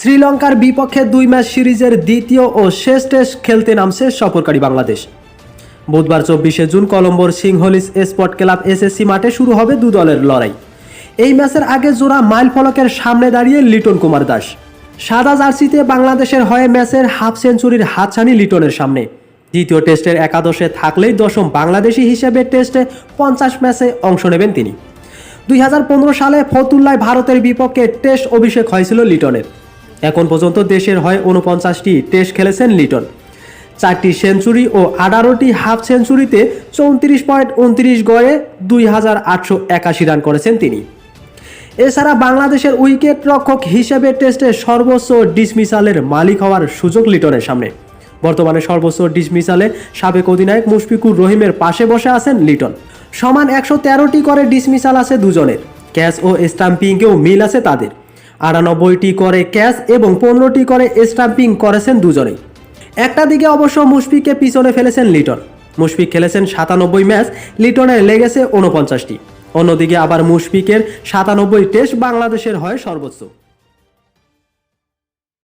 শ্রীলঙ্কার বিপক্ষে দুই ম্যাচ সিরিজের দ্বিতীয় ও শেষ টেস্ট খেলতে নামছে সফরকারী বাংলাদেশ। বুধবার চব্বিশে জুন কলম্বোর সিংহলিস স্পট ক্লাব এসএসসি মাঠে শুরু হবে দু দলের লড়াই। এই ম্যাচের আগে জোড়া মাইল ফলকের সামনে দাঁড়িয়ে লিটন কুমার দাস। সাদা জার্সিতে বাংলাদেশের হয়ে ম্যাচের হাফ সেঞ্চুরির হাতছানি লিটনের সামনে। দ্বিতীয় টেস্টের একাদশে থাকলেই দশম বাংলাদেশি হিসেবে টেস্টে পঞ্চাশ ম্যাচে অংশ নেবেন তিনি। দুই হাজার পনেরো সালে ফতুল্লায় ভারতের বিপক্ষে টেস্ট অভিষেক হয়েছিল লিটনের। এখন পর্যন্ত দেশের হয়ে উনপঞ্চাশটি টেস্ট খেলেছেন লিটন। চারটি সেঞ্চুরি ও আঠারোটি হাফ সেঞ্চুরিতে চৌত্রিশ পয়েন্ট উনত্রিশ গড়ে দুই হাজার আটশো একাশি রান করেছেন তিনি। এছাড়া বাংলাদেশের উইকেট রক্ষক হিসেবে টেস্টে সর্বোচ্চ ডিসমিসালের মালিক হওয়ার সুযোগ লিটনের সামনে। বর্তমানে সর্বোচ্চ ডিসমিসালে সাবেক অধিনায়ক মুশফিকুর রহিমের পাশে বসে আছেন লিটন। সমান একশো তেরোটি করে ডিসমিসাল আছে দুজনের। ক্যাচ ও স্টাম্পিংকেও মিল আছে তাদের। আটানব্বইটি করে ক্যাচ এবং পনেরোটি করে স্টাম্পিং করেছেন দুজনেই। একটা দিকে অবশ্য মুশফিককে পিছনে ফেলেছেন লিটন। মুশফিক খেলেছেন সাতানব্বই ম্যাচ, লিটনের লেগেছে উনপঞ্চাশটি অন্যদিকে আবার মুশফিকের সাতানব্বই টেস্ট বাংলাদেশের হয় সর্বোচ্চ।